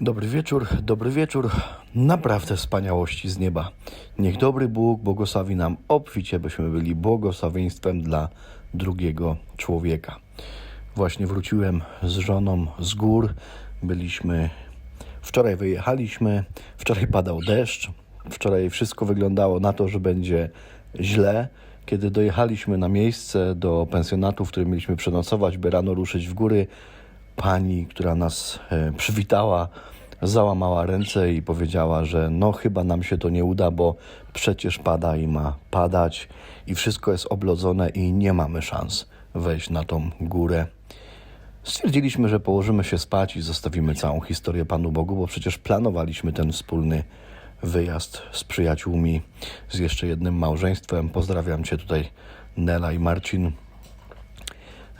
Dobry wieczór, dobry wieczór. Naprawdę wspaniałości z nieba. Niech dobry Bóg błogosławi nam obficie, byśmy byli błogosławieństwem dla drugiego człowieka. Właśnie wróciłem z żoną z gór. Byliśmy, wczoraj wyjechaliśmy, wczoraj padał deszcz, wczoraj wszystko wyglądało na to, że będzie źle. Kiedy dojechaliśmy na miejsce do pensjonatu, w którym mieliśmy przenocować, by rano ruszyć w góry, pani, która nas e, przywitała, załamała ręce i powiedziała, że no chyba nam się to nie uda, bo przecież pada i ma padać i wszystko jest oblodzone i nie mamy szans wejść na tą górę. Stwierdziliśmy, że położymy się spać i zostawimy całą historię Panu Bogu, bo przecież planowaliśmy ten wspólny wyjazd z przyjaciółmi, z jeszcze jednym małżeństwem. Pozdrawiam Cię tutaj, Nela i Marcin.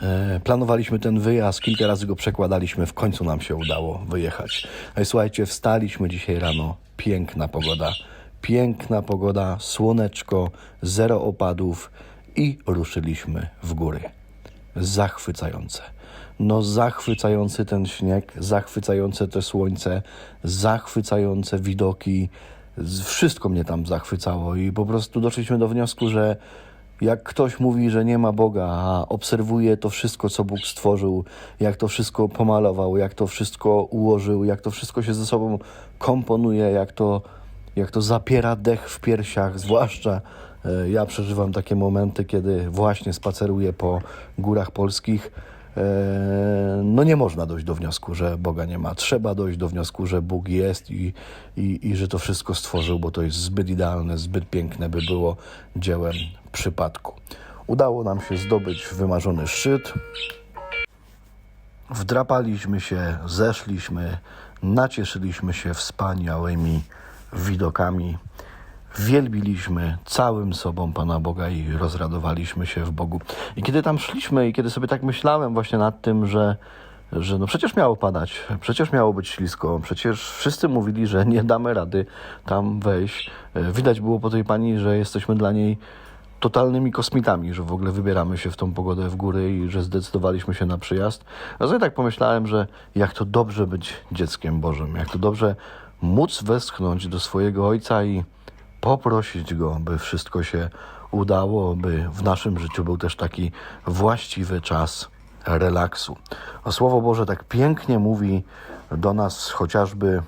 E, Planowaliśmy ten wyjazd, kilka razy go przekładaliśmy, w końcu nam się udało wyjechać. No i słuchajcie, wstaliśmy dzisiaj rano, piękna pogoda, piękna pogoda, słoneczko, zero opadów i ruszyliśmy w góry. Zachwycające. No zachwycający ten śnieg, zachwycające to słońce, zachwycające widoki. Wszystko mnie tam zachwycało i po prostu doszliśmy do wniosku, że jak ktoś mówi, że nie ma Boga, a obserwuje to wszystko, co Bóg stworzył, jak to wszystko pomalował, jak to wszystko ułożył, jak to wszystko się ze sobą komponuje, jak to, jak to zapiera dech w piersiach, zwłaszcza e, ja przeżywam takie momenty, kiedy właśnie spaceruję po górach polskich. E, No nie można dojść do wniosku, że Boga nie ma. Trzeba dojść do wniosku, że Bóg jest i, i, i że to wszystko stworzył, bo to jest zbyt idealne, zbyt piękne, by było dziełem przypadku. Udało nam się zdobyć wymarzony szczyt. Wdrapaliśmy się, zeszliśmy, nacieszyliśmy się wspaniałymi widokami. Wielbiliśmy całym sobą Pana Boga i rozradowaliśmy się w Bogu. I kiedy tam szliśmy i kiedy sobie tak myślałem właśnie nad tym, że, że no przecież miało padać, przecież miało być ślisko, przecież wszyscy mówili, że nie damy rady tam wejść. E, Widać było po tej pani, że jesteśmy dla niej totalnymi kosmitami, że w ogóle wybieramy się w tą pogodę w góry i że zdecydowaliśmy się na przyjazd. A sobie tak pomyślałem, że jak to dobrze być dzieckiem Bożym, jak to dobrze móc westchnąć do swojego Ojca i poprosić Go, by wszystko się udało, by w naszym życiu był też taki właściwy czas relaksu. A Słowo Boże tak pięknie mówi do nas chociażby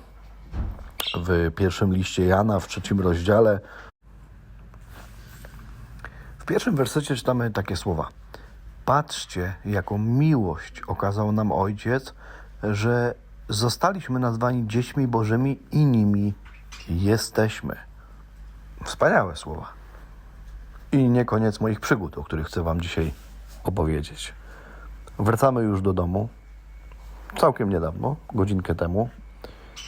w pierwszym liście Jana, w trzecim rozdziale, w pierwszym wersecie czytamy takie słowa. Patrzcie, jaką miłość okazał nam Ojciec, że zostaliśmy nazwani dziećmi Bożymi i nimi jesteśmy. Wspaniałe słowa. I nie koniec moich przygód, o których chcę Wam dzisiaj opowiedzieć. Wracamy już do domu, całkiem niedawno, godzinkę temu,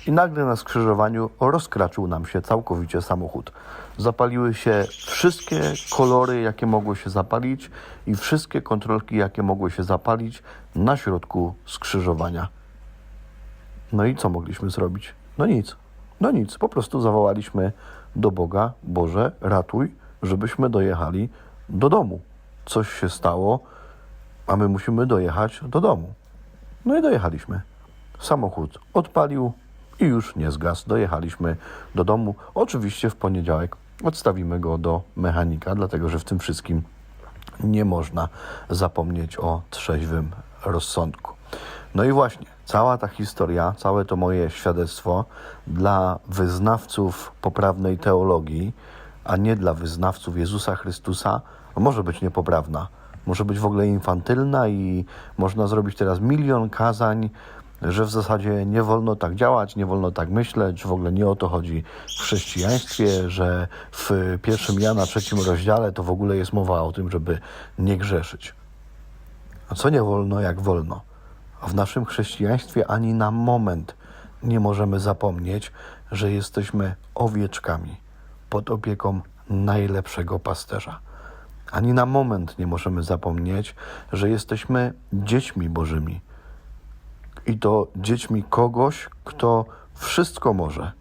i nagle na skrzyżowaniu rozkraczył nam się całkowicie samochód. Zapaliły się wszystkie kolory, jakie mogły się zapalić i wszystkie kontrolki, jakie mogły się zapalić na środku skrzyżowania. No i co mogliśmy zrobić? No nic. No nic. Po prostu zawołaliśmy do Boga, Boże, ratuj, żebyśmy dojechali do domu. Coś się stało, a my musimy dojechać do domu. No i dojechaliśmy. Samochód odpalił i już nie zgasł. Dojechaliśmy do domu. Oczywiście w poniedziałek odstawimy go do mechanika, dlatego że w tym wszystkim nie można zapomnieć o trzeźwym rozsądku. No i właśnie, cała ta historia, całe to moje świadectwo dla wyznawców poprawnej teologii, a nie dla wyznawców Jezusa Chrystusa, może być niepoprawna. Może być w ogóle infantylna i można zrobić teraz milion kazań, że w zasadzie nie wolno tak działać, nie wolno tak myśleć, w ogóle nie o to chodzi w chrześcijaństwie, że w pierwszym Jana trzecim rozdziale to w ogóle jest mowa o tym, żeby nie grzeszyć. A co nie wolno, jak wolno? W naszym chrześcijaństwie ani na moment nie możemy zapomnieć, że jesteśmy owieczkami pod opieką najlepszego pasterza. Ani na moment nie możemy zapomnieć, że jesteśmy dziećmi Bożymi i to dziećmi kogoś, kto wszystko może.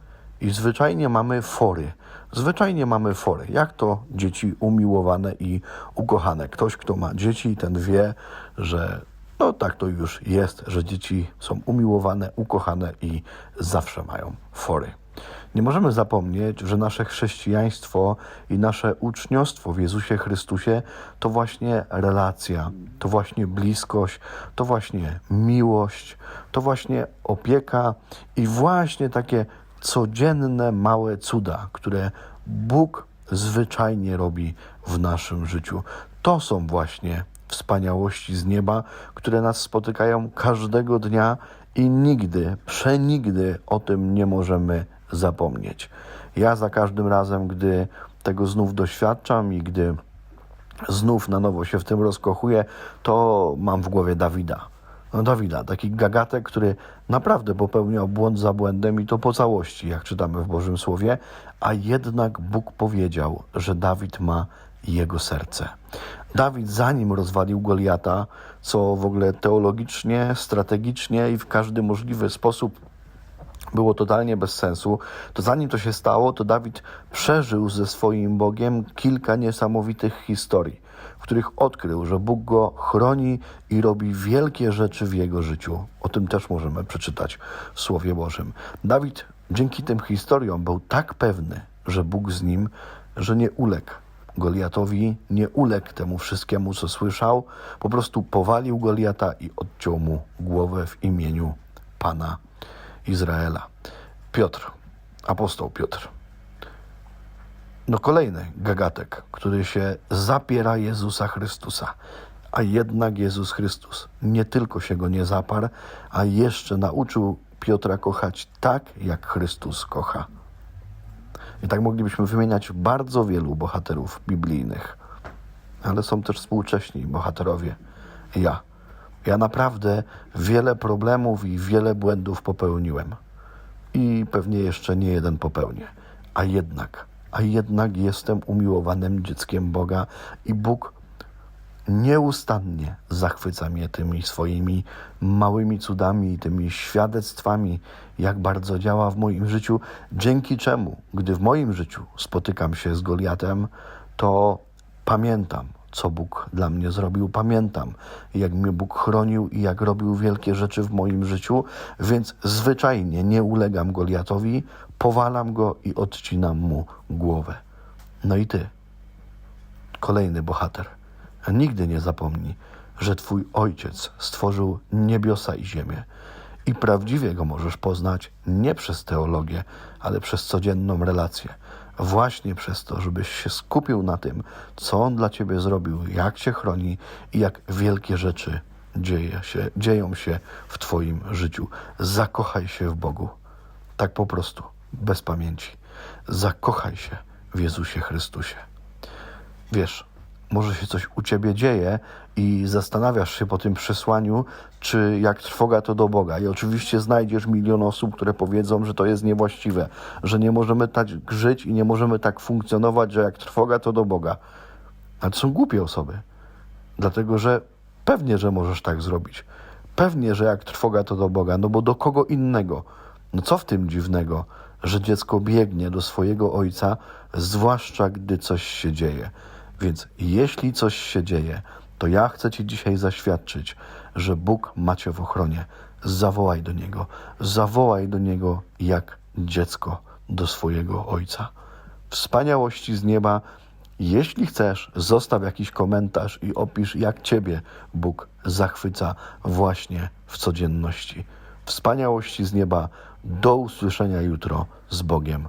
I zwyczajnie mamy fory. Zwyczajnie mamy fory. Jak to dzieci umiłowane i ukochane? Ktoś, kto ma dzieci, ten wie, że No tak to już jest, że dzieci są umiłowane, ukochane i zawsze mają fory. Nie możemy zapomnieć, że nasze chrześcijaństwo i nasze uczniostwo w Jezusie Chrystusie to właśnie relacja, to właśnie bliskość, to właśnie miłość, to właśnie opieka i właśnie takie codzienne małe cuda, które Bóg zwyczajnie robi w naszym życiu. To są właśnie wspaniałości z nieba, które nas spotykają każdego dnia i nigdy, przenigdy o tym nie możemy zapomnieć. Ja za każdym razem, gdy tego znów doświadczam i gdy znów na nowo się w tym rozkochuję, to mam w głowie Dawida. No Dawida, taki gagatek, który naprawdę popełniał błąd za błędem i to po całości, jak czytamy w Bożym Słowie, a jednak Bóg powiedział, że Dawid ma jego serce. Dawid zanim rozwalił Goliata, co w ogóle teologicznie, strategicznie i w każdy możliwy sposób było totalnie bez sensu, to zanim to się stało, to Dawid przeżył ze swoim Bogiem kilka niesamowitych historii, w których odkrył, że Bóg go chroni i robi wielkie rzeczy w jego życiu. O tym też możemy przeczytać w Słowie Bożym. Dawid dzięki tym historiom był tak pewny, że Bóg z nim, że nie uległ Goliatowi, nie uległ temu wszystkiemu, co słyszał, po prostu powalił Goliata i odciął mu głowę w imieniu Pana Izraela. Piotr, apostoł Piotr. No kolejny gagatek, który się zapiera Jezusa Chrystusa. A jednak Jezus Chrystus nie tylko się go nie zaparł, a jeszcze nauczył Piotra kochać tak, jak Chrystus kocha. I tak moglibyśmy wymieniać bardzo wielu bohaterów biblijnych, ale są też współcześni bohaterowie. Ja. Ja naprawdę wiele problemów i wiele błędów popełniłem. I pewnie jeszcze nie jeden popełnię. A jednak, a jednak jestem umiłowanym dzieckiem Boga i Bóg nieustannie zachwyca mnie tymi swoimi małymi cudami, tymi świadectwami, jak bardzo działa w moim życiu, dzięki czemu, gdy w moim życiu spotykam się z Goliatem, to pamiętam, co Bóg dla mnie zrobił. Pamiętam, jak mnie Bóg chronił i jak robił wielkie rzeczy w moim życiu, więc zwyczajnie nie ulegam Goliatowi, powalam go i odcinam mu głowę. No i ty, kolejny bohater. Nigdy nie zapomnij, że Twój Ojciec stworzył niebiosa i ziemię. I prawdziwie go możesz poznać nie przez teologię, ale przez codzienną relację. Właśnie przez to, żebyś się skupił na tym, co On dla Ciebie zrobił, jak Cię chroni i jak wielkie rzeczy dzieje się, dzieją się w Twoim życiu. Zakochaj się w Bogu. Tak po prostu, bez pamięci. Zakochaj się w Jezusie Chrystusie. Wiesz, może się coś u ciebie dzieje i zastanawiasz się po tym przesłaniu, czy jak trwoga to do Boga. I oczywiście znajdziesz milion osób, które powiedzą, że to jest niewłaściwe, że nie możemy tak żyć i nie możemy tak funkcjonować, że jak trwoga to do Boga. Ale to są głupie osoby, dlatego że pewnie, że możesz tak zrobić. Pewnie, że jak trwoga to do Boga, no bo do kogo innego? No co w tym dziwnego, że dziecko biegnie do swojego ojca, zwłaszcza gdy coś się dzieje. Więc jeśli coś się dzieje, to ja chcę Ci dzisiaj zaświadczyć, że Bóg macie w ochronie. Zawołaj do Niego, zawołaj do Niego jak dziecko do swojego Ojca. Wspaniałości z nieba. Jeśli chcesz, zostaw jakiś komentarz i opisz, jak Ciebie Bóg zachwyca właśnie w codzienności. Wspaniałości z nieba. Do usłyszenia jutro z Bogiem.